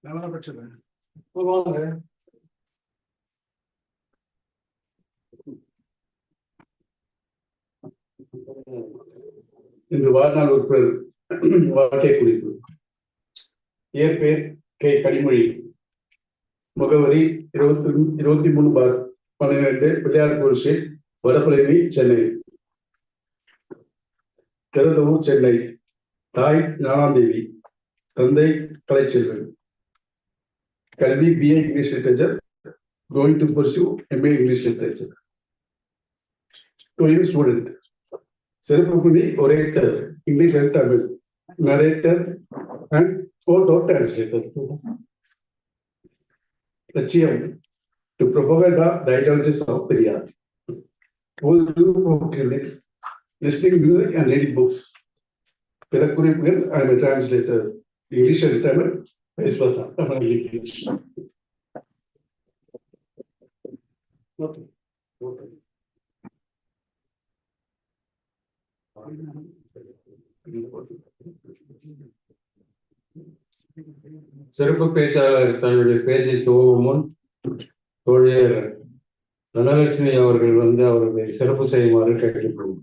நல்லா பிரச்சனை வாங்க. இன்று வாழ்நாள் உறுப்பினர் வாழ்க்கை குறிப்பு. இயற்பெயர் கே கனிமொழி. முகவரி இருபத்தி இருபத்தி மூணு பார் பன்னிரெண்டு பிள்ளையார் கோவில் வடபழனி சென்னை. திருதவூர் சென்னை. தாய் ஞானாந்தேவி. தந்தை கலைச்செல்வன் கல்வி BA English literature going to pursue MA English literature தொழில் ஸ்டூடெண்ட் சிறப்பு புள்ளி orator English and Tamil narrator and photo translator லட்சியம் to propaganda the ideologies of Periyar. Listening music and reading books. பிற குறிப்புகள் I am translator English and Tamil vice versa Tamil English okay okay சிறப்பு பேச்சாளர் தன்னுடைய பேச்சை துவங்கும் முன் தோழியர் தனலட்சுமி அவர்கள் வந்து அவர்களை சிறப்பு செய்யுமாறு கேட்டுக்கொள்வோம்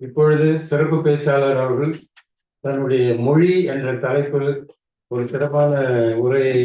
இப்பொழுது சிறப்பு பேச்சாளர் அவர்கள் தன்னுடைய மொழி என்ற தலைப்பில் ஒரு சிறப்பான உரையை